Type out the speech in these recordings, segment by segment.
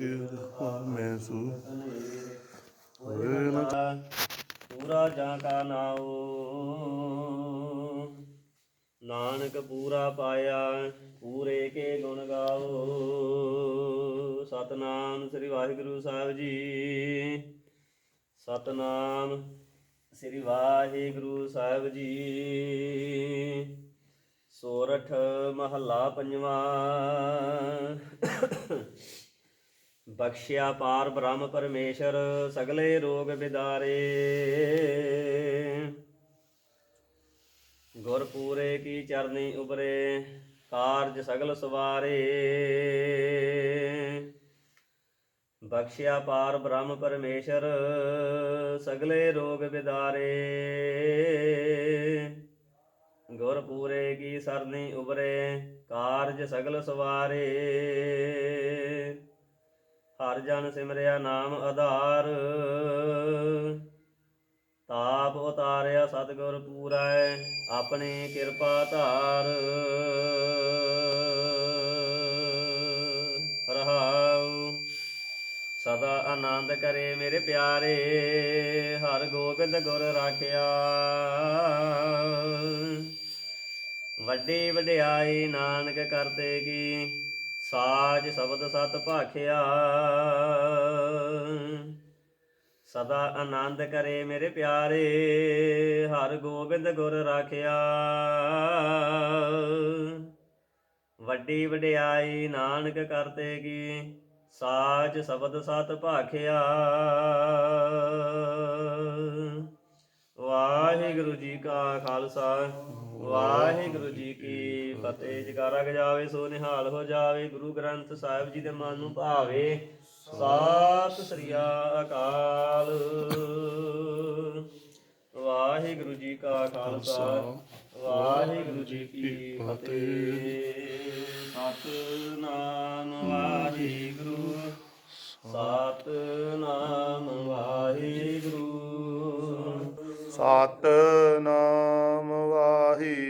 ਮੈਂ ਪੂਰਾ ਜਾਂ ਕਾ ਨਾਉ ਨਾਨਕ ਪੂਰਾ ਪਾਇਆ ਪੂਰੇ ਕੇ ਗੁਣ ਗਾਓ ਸਤਨਾਮ ਸ੍ਰੀ ਵਾਹਿਗੁਰੂ ਸਾਹਿਬ ਜੀ ਸਤਨਾਮ ਸ੍ਰੀ ਵਾਹਿਗੁਰੂ ਸਾਹਿਬ ਜੀ ਸੋਰਠ ਮਹੱਲਾ ਪੰਜਵਾਂ ਬਖਸ਼ਿਆ ਪਾਰ ਬ੍ਰਹਮ ਪਰਮੇਸ਼ਰ ਸਗਲੇ ਰੋਗ ਬਿਦਾਰੇ। ਗੁਰ ਪੂਰੇ ਕੀ ਚਰਨੀ ਉਬਰੇ ਕਾਰਜ ਸਗਲ ਸਵਾਰੇ। ਬਖਸ਼ਿਆ ਪਾਰ ਬ੍ਰਹਮ ਪਰਮੇਸ਼ਰ ਸਗਲੇ ਰੋਗ ਬਿਦਾਰੇ। ਗੁਰ ਪੂਰੇ ਕੀ ਸਰਨੀ ਉਬਰੇ ਕਾਰਜ ਸਗਲ ਸਵਾਰੇ। ਹਰ ਜਨ ਸਿਮਰਿਆ ਨਾਮ ਆਧਾਰ। ਤਾਪ ਉਤਾਰਿਆ ਸਤਿਗੁਰ ਪੂਰੈ, ਆਪਣੀ ਕਿਰਪਾ ਧਾਰ। ਰਹਾਉ, ਸਦਾ ਆਨੰਦ ਕਰੇ ਮੇਰੇ ਪਿਆਰੇ, ਹਰ ਗੋਬਿੰਦ ਗੁਰ ਰਾਖਿਆ। ਵੱਡੀ ਵਡਿਆਈ ਨਾਨਕ ਕਰਤੇ ਕੀ ਸਾਜ ਸ਼ਬਦ ਸਤ ਭਾਖਿਆ। ਸਦਾ ਆਨੰਦ ਕਰੇ ਮੇਰੇ ਪਿਆਰੇ, ਹਰ ਗੋਬਿੰਦ ਗੁਰ ਰਾਖਿਆ। ਵੱਡੀ ਵਡਿਆਈ ਨਾਨਕ ਕਰਤੇ ਕੀ, ਸਾਜ ਸ਼ਬਦ ਸਤ ਭਾਖਿਆ। ਵਾਹਿਗੁਰੂ ਜੀ ਕਾ ਖਾਲਸਾ, ਵਾਹਿਗੁਰੂ ਜੀ ਫਤਿਹ ਜਕਾਰਾ ਗਜਾਵੇ ਸੋ ਨਿਹਾਲ ਹੋ ਜਾਵੇ, ਗੁਰੂ ਗ੍ਰੰਥ ਸਾਹਿਬ ਜੀ ਦੇ ਮਨ ਨੂੰ ਭਾਵੇ। ਸਤਿ ਸ੍ਰੀ ਅਕਾਲ। ਵਾਹਿਗੁਰੂ ਜੀ ਕਾ ਖਾਲਸਾ, ਵਾਹਿਗੁਰੂ ਜੀ ਕੀ ਫਤਿਹ। ਸਤਨਾਮ ਵਾਹਿਗੁਰੂ ਸਤਨਾਮ ਵਾਹਿਗੁਰੂ। ਸਤਨਾਮ ਵਾਹਿਗੁਰੂ।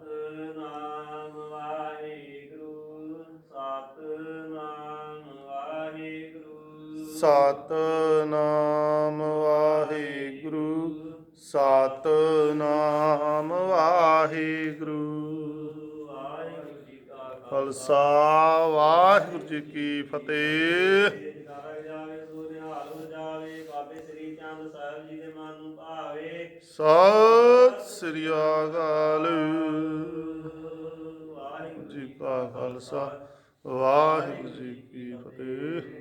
ਸਤਨਾਮ ਵਾਹਿਗੁਰੂ ਸਤਨਾਮ ਵਾਹਿਗੁਰੂ। ਵਾਹਿਗੁਰੂ ਜੀ ਕਾ ਖਾਲਸਾ ਵਾਹਿਗੁਰੂ ਜੀ ਕੀ ਫਤਿਹ। ਸਤ ਸ੍ਰੀ ਅਕਾਲ। ਜੀ ਕਾ ਖਾਲਸਾ, ਵਾਹਿਗੁਰੂ ਜੀ ਕੀ ਫਤਿਹ।